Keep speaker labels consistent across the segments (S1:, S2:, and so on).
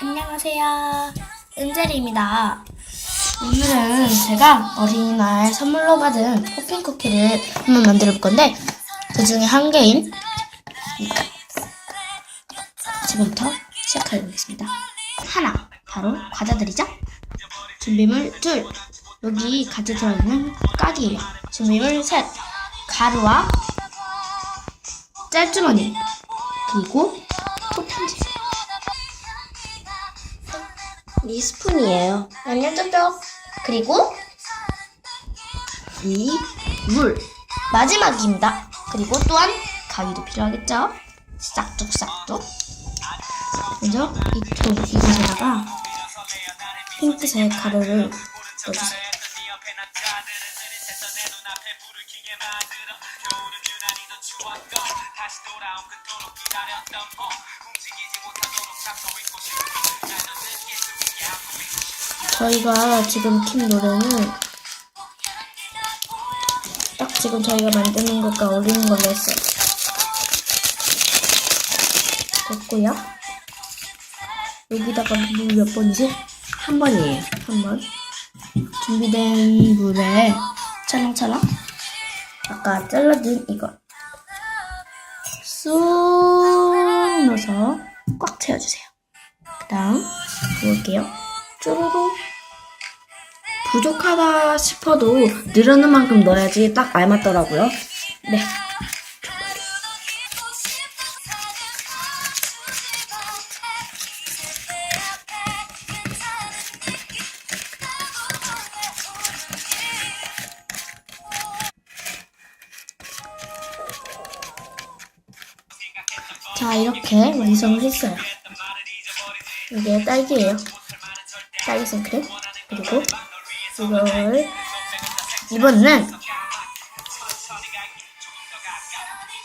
S1: 안녕하세요. 은젤입니다. 오늘은 제가 어린이날 선물로 받은 호핑 쿠키를 한번 만들어 볼 건데 그 중에 한 개인 지금부터 시작해 보겠습니다. 하나, 바로 과자들이죠? 준비물 둘, 여기 가득 들어있는 까기예요. 준비물 셋, 가루와 짤주머니, 그리고
S2: 이 스푼이에요.
S1: 아니요, 쩝쩝. 그리고 이 물. 마지막입니다. 그리고 또한 가위도 필요하겠죠? 싹둑 싹둑. 먼저 이통 이곳에다가 핑크색 가루를 넣어주세요. 저희가 지금 킨 노래는 딱 지금 저희가 만드는 것과 어울리는 걸로 했어요. 됐고요. 여기다가 물 몇 번이지?
S2: 한 번이에요.
S1: 한 번. 준비된 물에 찰랑찰랑 아까 잘라둔 이거 쏙 넣어서 꽉 채워주세요. 그 다음 부을게요. 쪼로로
S2: 부족하다 싶어도 늘어는 만큼 넣어야지 딱 알맞더라고요.
S1: 네. 자, 이렇게 완성을 했어요. 이게 딸기예요. 딸기 생크림. 그리고 이걸 이번에는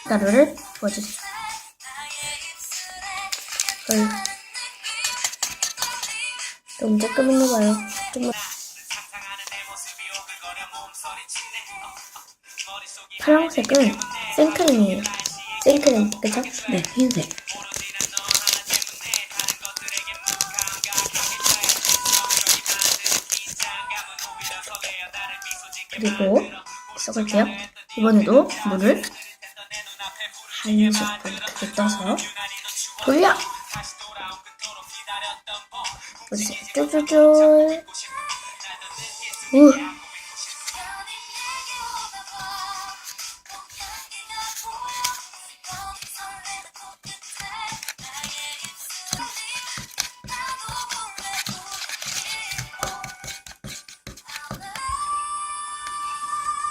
S1: 가루를 부어주세요. 어이. 너무 조금 넣어봐요. 좀만. 파란색은 생크림이에요. 생크림, 그쵸?
S2: 네, 흰색.
S1: 그리고 섞을게요. 이번에도 물을 한 스푼 크게 떠서 돌려! 보세요. 쫄쫄쫄. 우.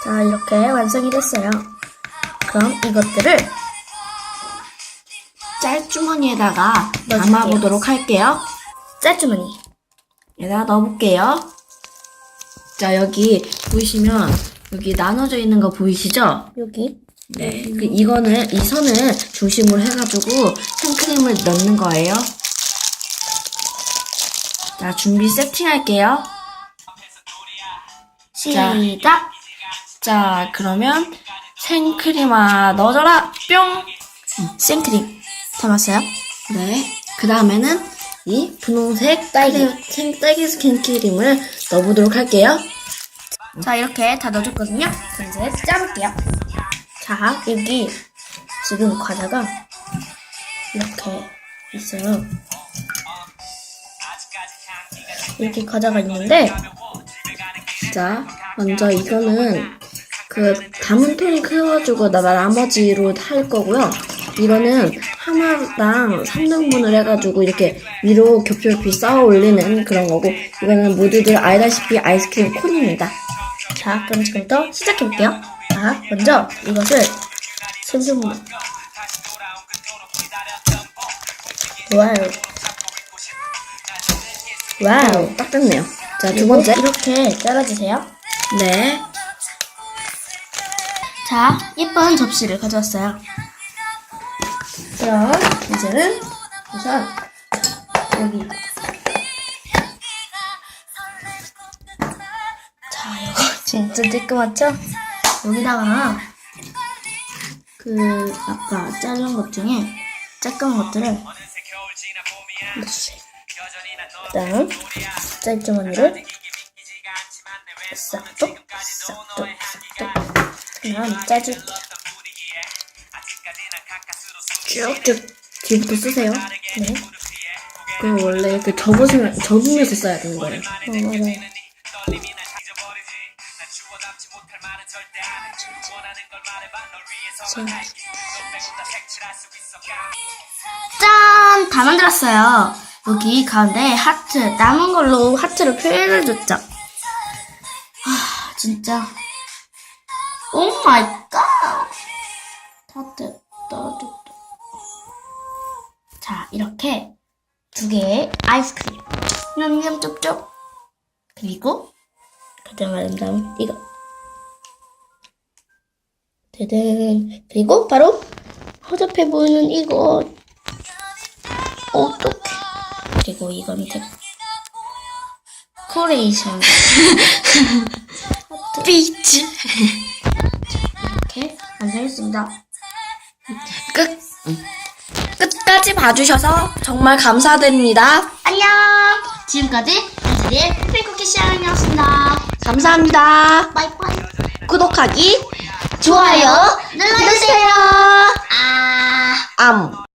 S1: 자, 이렇게 완성이 됐어요. 그럼 이것들을
S2: 짤주머니에다가
S1: 넣어줄게요.
S2: 담아보도록 할게요.
S1: 짤주머니.
S2: 여기다 넣어볼게요. 자, 여기 보이시면 여기 나눠져 있는 거 보이시죠?
S1: 여기.
S2: 네. 그 이거는 이 선을 중심으로 해가지고 생크림을 넣는 거예요. 자, 준비 세팅할게요.
S1: 시작!
S2: 자, 그러면 생크림아 넣어줘라! 뿅!
S1: 생크림 담았어요.
S2: 네. 그 다음에는 이 분홍색 딸기, 생, 딸기 생크림을 넣어보도록 할게요.
S1: 자, 이렇게 다 넣어줬거든요. 그럼 이제 짜볼게요. 자, 여기 지금 과자가 이렇게 있어요. 이렇게 과자가 있는데,
S2: 자, 먼저 이거는 그 담은 크가지고 나 나머지로 할 거고요. 이거는 하나당 3등분을 해가지고 이렇게 위로 겹겹이 쌓아 올리는 그런 거고 이거는 모두들 알다시피 아이스크림 콘입니다.
S1: 자, 그럼 지금부터 시작해볼게요. 자, 먼저 이것을 손수분 와우. 와우.
S2: 딱 됐네요. 자, 두 번째.
S1: 이렇게 잘라주세요.
S2: 네.
S1: 자, 예쁜 접시를 가져왔어요. 그럼 이제는 우선 여기 자, 이거 진짜 쬐끄맣죠? 여기다가 그 아까 자른 것 중에 쬐끄만 것들을 넣어주세요. 그다음 짤주머니를 싹둑 싹둑 싹둑 그냥 짜줄게요.
S2: 쭉쭉 뒤부터 쓰세요.
S1: 네.
S2: 그 원래 이렇게 접으시면, 접으면서 써야 되는 거예요.
S1: 어, 맞아요. 짠! 다 만들었어요. 여기 가운데 하트, 남은 걸로 하트를 표현해줬죠. 아, 진짜. 오 마이 갓! 하트 떨어졌다. 자, 이렇게 두 개의 아이스크림. 냠냠 쪽쪽. 그리고 가장 아름다운 이거. 짜잔. 그리고 바로 허접해 보이는 이거. 어떡해. 그리고 이건 데 코레이션.
S2: 비치.
S1: 완성했습니다.
S2: 끝. 끝까지 봐주셔서 정말 감사드립니다.
S1: 안녕! 지금까지 안젤리의 핑크키 시아랑이었습니다.
S2: 감사합니다.
S1: 바이바이.
S2: 구독하기,
S1: 좋아요 눌러주세요. 아.
S2: 암.